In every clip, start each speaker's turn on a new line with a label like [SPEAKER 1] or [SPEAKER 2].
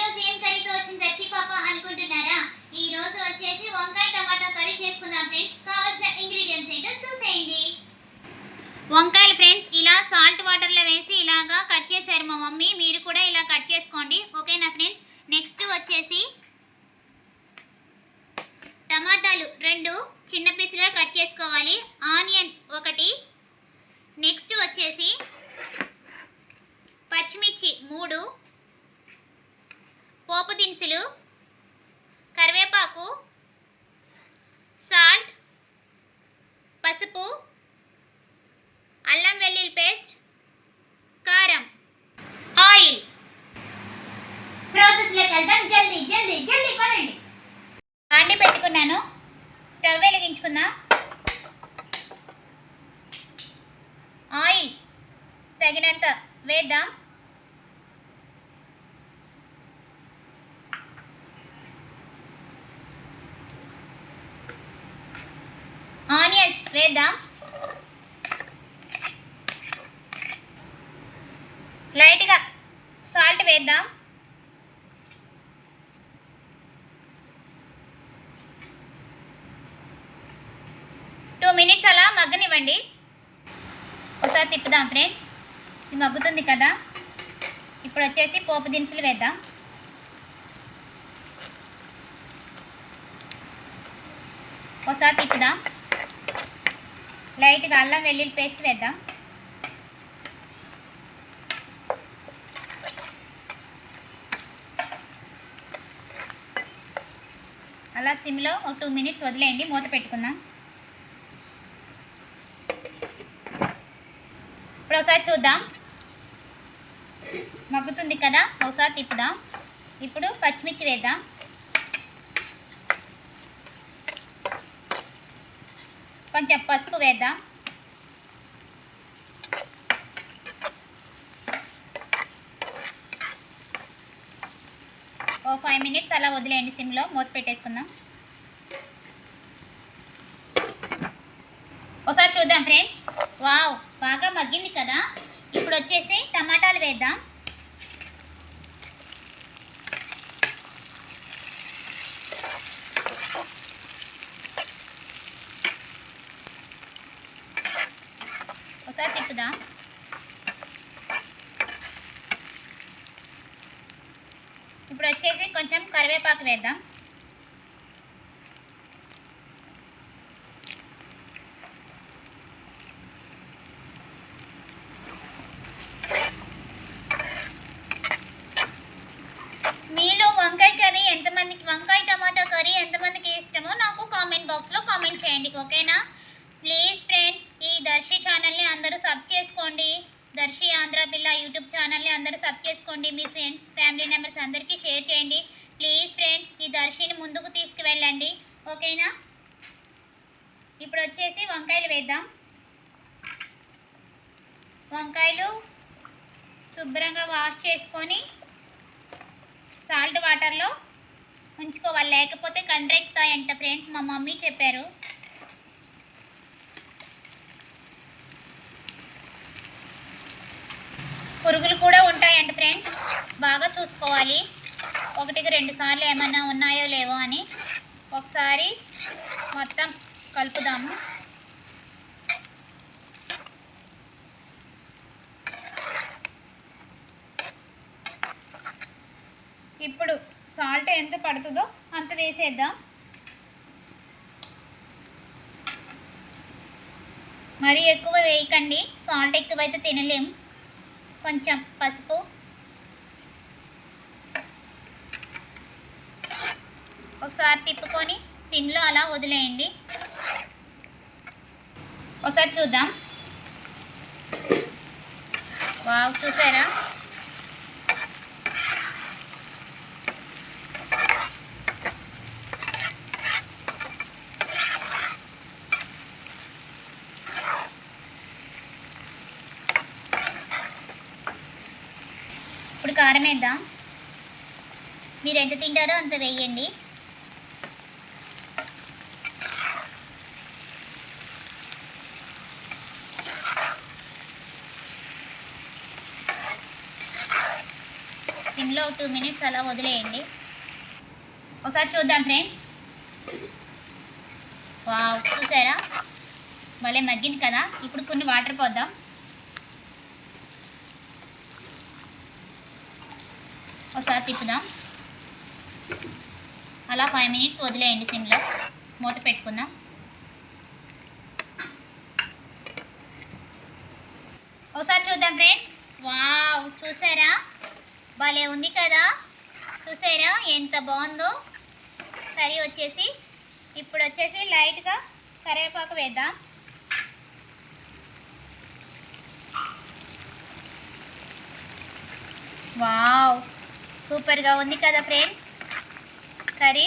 [SPEAKER 1] రోజు ఏం కర్రీతో వచ్చింది దర్శి పాప అనుకుంటున్నారా? ఈ రోజు వచ్చేసి వంకాయ టమాటా కర్రీ చేసుకుందాం ఫ్రెండ్స్ కావాల్సిన ఇంగ్రీడియంట్స్ ఏంటో చూసేయండి. వంకాయలు ఫ్రెండ్స్ ఇలా సాల్ట్ వాటర్లో వేసి ఇలాగా కట్ చేశారు మా మమ్మీ. మీరు కూడా ఇలా కట్ చేసుకోండి. ఓకేనా ఫ్రెండ్స్ నెక్స్ట్ వచ్చేసి టమాటాలు రెండు చిన్న పీసులుగా కట్ చేసుకోవాలి. ఆనియన్ ఒకటి. నెక్స్ట్ వచ్చేసి పచ్చిమిర్చి మూడు. దినుసులు కరివేపాకు సాల్ట్ పసుపు అల్లం వెల్లుల్లి పేస్ట్ కారం ఆయిల్. ప్రాసెస్లోకి వెళ్దాం. జల్దీ జల్దీ జల్దీ పదండి బాండి పెట్టుకున్నాను. స్టవ్ వెలిగించుకుందాం. ఆయిల్ తగినంత వేద్దాం. వేద్దాం. లైట్గా సాల్ట్ వేద్దాం. టూ మినిట్స్ అలా మగ్గనివ్వండి. ఒకసారి తిప్పుదాం ఫ్రెండ్స్ ఇది మగ్గుతుంది కదా. ఇప్పుడు వచ్చేసి పోపు దినుసులు వేద్దాం. ఒకసారి తిప్పుదాం. లైట్గా అల్లం వెల్లుల్లి పేస్ట్ వేద్దాం. అలా సిమ్లో ఒక టూ మినిట్స్ వదిలేయండి మూత పెట్టుకుందాం. ఇప్పుడు ఒకసారి చూద్దాం. మగ్గుతుంది కదా ఒకసారి తిప్పుదాం. ఇప్పుడు పచ్చిమిర్చి వేద్దాం. కొంచెం పసుపు వేద్దాం. ఓ ఫైవ్ మినిట్స్ అలా వదిలేయండి సిమ్లో మూత పెట్టేసుకుందాం. ఒకసారి చూద్దాం ఫ్రెండ్స్. వావ్ బాగా మగ్గింది కదా. ఇప్పుడు వచ్చేసి టమాటాలు వేద్దాం. ఒకసారి ఇప్పుడు వచ్చేసి కొంచెం కరివేపాకు వేద్దాం. మీలో వంకాయ కర్రీ ఎంతమందికి వంకాయ టమాటా కర్రీ ఎంతమందికి ఇష్టమో నాకు కామెంట్ బాక్స్లో కామెంట్ చేయండి ఓకేనా ప్లీజ్ ఫ్రెండ్ ఈ దర్శి ఛానల్ని అందరూ సబ్ చేసుకోండి దర్శి ఆంధ్ర పిల్ల యూట్యూబ్ ఛానల్ని అందరూ సబ్ చేసుకోండి మీ ఫ్రెండ్స్ ఫ్యామిలీ అందరికీ షేర్ చేయండి. ప్లీజ్ ఫ్రెండ్స్ ఈ దర్శిని ముందుకు తీసుకువెళ్ళండి. ఓకేనా? ఇప్పుడు వచ్చేసి వంకాయలు వేద్దాం. వంకాయలు శుభ్రంగా వాష్ చేసుకొని సాల్ట్ వాటర్లో ఉంచుకోవాలి. లేకపోతే కండ్రెక్తాయంట ఫ్రెండ్స్ మా మమ్మీ చెప్పారు. పురుగులు కూడా చేయండి ఫ్రెండ్స్ బాగా చూసుకోవాలి. ఒకటికి రెండు సార్లు ఏమైనా ఉన్నాయో లేవో అని ఒకసారి మొత్తం కలుపుదాము ఇప్పుడు సాల్ట్ ఎంత పడుతుందో అంత వేసేద్దాం. మరీ ఎక్కువ వేయకండి. సాల్ట్ ఎక్కువైతే తినలేము కొంచెం పసుపు ఒకసారి తిప్పుకొని సిమ్లో అలా వదిలేయండి. ఒకసారి చూద్దాం. వావ్ చూసారా? ఇప్పుడు కారం వేద్దాం. మీరు ఎంత తింటారో అంత వేయండి. సిమ్లో టూ మినిట్స్ అలా వదిలేయండి. ఒకసారి చూద్దాం ఫ్రెండ్స్. వావ్ చూసారా? భలే మగ్గింది కదా? ఇప్పుడు కొన్ని వాటర్ పోద్దాం. ఒకసారి తిప్పుదాం. అలా ఫైవ్ మినిట్స్ వదిలేయండి సిమ్లో. మూత పెట్టుకుందాం. ఒకసారి చూద్దాం ఫ్రెండ్స్. వావ్ చూసారా? భలే ఉంది కదా. చూసారా ఎంత బాగుందో. కర్రీ వచ్చేసి ఇప్పుడు వచ్చేసి లైట్గా కరివేపాకు వేద్దాం. వావ్ సూపర్గా ఉంది కదా ఫ్రెండ్స్ కర్రీ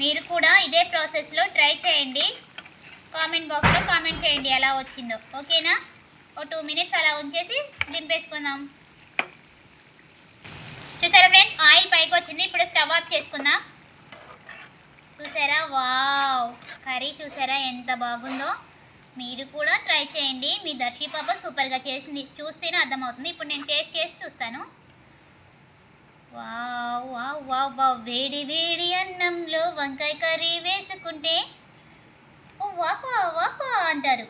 [SPEAKER 1] మీరు కూడా ఇదే ప్రాసెస్లో ట్రై చేయండి. కామెంట్ బాక్స్లో కామెంట్ చేయండి ఎలా వచ్చిందో. ఓకేనా? ఓ టూ మినిట్స్ అలా ఉంచేసి దింపేసుకుందాం. చూసారా ఫ్రెండ్స్ ఆయిల్ పైకి వచ్చింది ఇప్పుడు స్టవ్ ఆఫ్ చేసుకుందాం? చూసారా? వావ్! కర్రీ చూసారా? ఎంత బాగుందో! మీరు కూడా ట్రై చేయండి. మీ దర్శి పాప సూపర్గా చేసింది. చూస్తేనే అర్థమవుతుంది. ఇప్పుడు నేను టేస్ట్ చేసి చూస్తాను. వావ్! వావ్! వావ్! వావ్! వేడి వేడి అన్నంలో వంకాయ కర్రీ వేసుకుంటే ఓ వాపా వాపా అంటారు.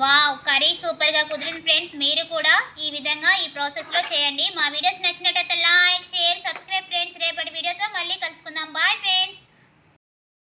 [SPEAKER 1] వావ్ కర్రీ సూపర్గా కుదిరింది ఫ్రెండ్స్ మీరు కూడా ఈ విధంగా ఈ ప్రాసెస్లో చేయండి. మా వీడియోస్ నచ్చినట్టయితే లైక్ షేర్ సబ్స్క్రైబ్ ఫ్రెండ్స్ రేపటి వీడియోతో మళ్ళీ కలుసుకుందాం. Bye friends